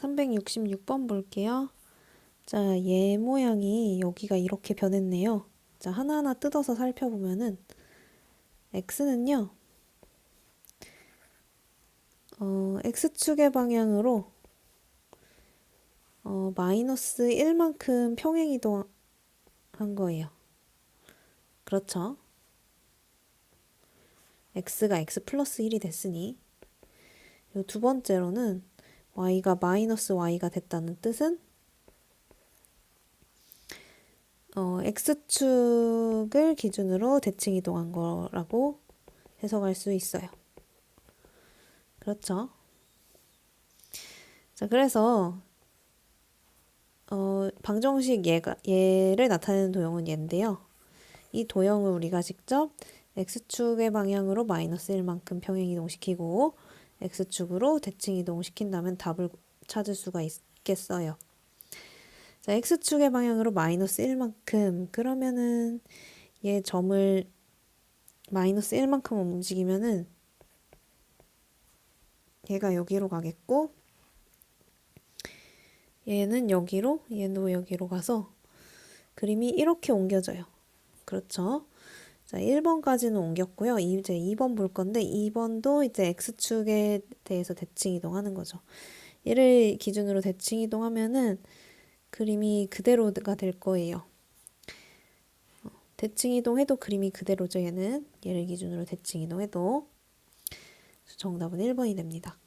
366번 볼게요. 자, 얘 모양이 여기가 이렇게 변했네요. 자, 하나하나 뜯어서 살펴보면은 x는요. 어, x축의 방향으로 어, 마이너스 1만큼 평행이동 한 거예요. 그렇죠? x가 x 플러스 1이 됐으니 요두 번째로는 y가 마이너스 y가 됐다는 뜻은 어, x축을 기준으로 대칭 이동한 거라고 해석할 수 있어요. 그렇죠? 자, 그래서 어, 방정식 얘가 얘를 나타내는 도형은 얘인데요. 이 도형을 우리가 직접 x축의 방향으로 마이너스 1만큼 평행 이동시키고 x축으로 대칭 이동시킨다면 답을 찾을 수가 있겠어요. 자, x축의 방향으로 마이너스 1만큼 그러면은 얘 점을 마이너스 1만큼 움직이면은 얘가 여기로 가겠고 얘는 여기로 얘도 여기로 가서 그림이 이렇게 옮겨져요. 그렇죠? 자, 1번까지는 옮겼고요. 이제 2번 볼 건데 2번도 이제 x축에 대해서 대칭 이동하는 거죠. 얘를 기준으로 대칭 이동하면은 그림이 그대로가 될 거예요. 어, 대칭 이동해도 그림이 그대로죠. 얘는 얘를 기준으로 대칭 이동해도 정답은 1번이 됩니다.